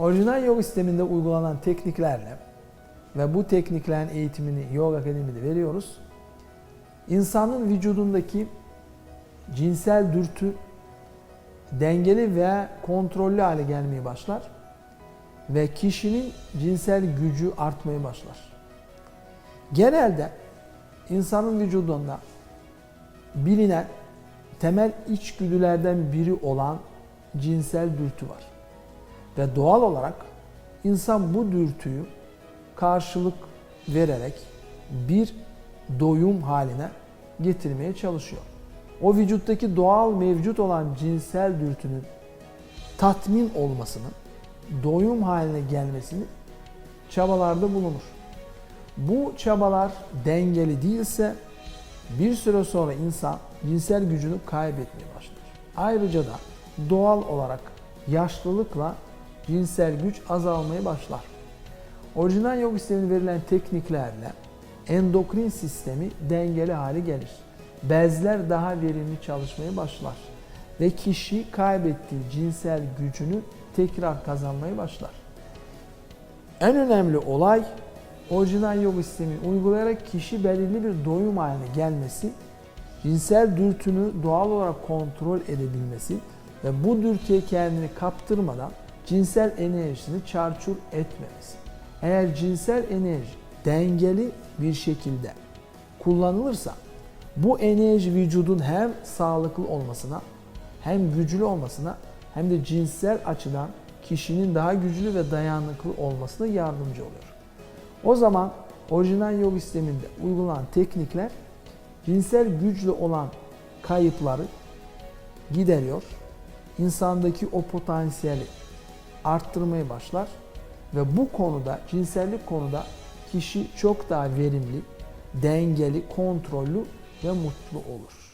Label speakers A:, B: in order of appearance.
A: Orijinal yoga sisteminde uygulanan tekniklerle ve bu tekniklerin eğitimini Yoga Akademi'de veriyoruz. İnsanın vücudundaki cinsel dürtü dengeli ve kontrollü hale gelmeye başlar ve kişinin cinsel gücü artmaya başlar. Genelde insanın vücudunda bilinen temel içgüdülerden biri olan cinsel dürtü var. Ve doğal olarak insan bu dürtüyü karşılık vererek bir doyum haline getirmeye çalışıyor. O vücuttaki doğal mevcut olan cinsel dürtünün tatmin olmasını, doyum haline gelmesini çabalarda bulunur. Bu çabalar dengeli değilse bir süre sonra insan cinsel gücünü kaybetmeye başlar. Ayrıca da doğal olarak yaşlılıkla cinsel güç azalmaya başlar. Orijinal yoga sisteminde verilen tekniklerle endokrin sistemi dengeli hale gelir. Bezler daha verimli çalışmaya başlar ve kişi kaybettiği cinsel gücünü tekrar kazanmaya başlar. En önemli olay orijinal yoga sistemini uygulayarak kişi belirli bir doyum haline gelmesi, cinsel dürtünü doğal olarak kontrol edebilmesi ve bu dürtüye kendini kaptırmadan cinsel enerjisini çarçur etmemesi. Eğer cinsel enerji dengeli bir şekilde kullanılırsa bu enerji vücudun hem sağlıklı olmasına hem güçlü olmasına hem de cinsel açıdan kişinin daha güçlü ve dayanıklı olmasına yardımcı oluyor. O zaman orijinal yoga sisteminde uygulanan teknikler cinsel güçlü olan kayıpları gideriyor. İnsandaki o potansiyeli arttırmaya başlar ve bu konuda cinsellik konuda kişi çok daha verimli, dengeli, kontrollü ve mutlu olur.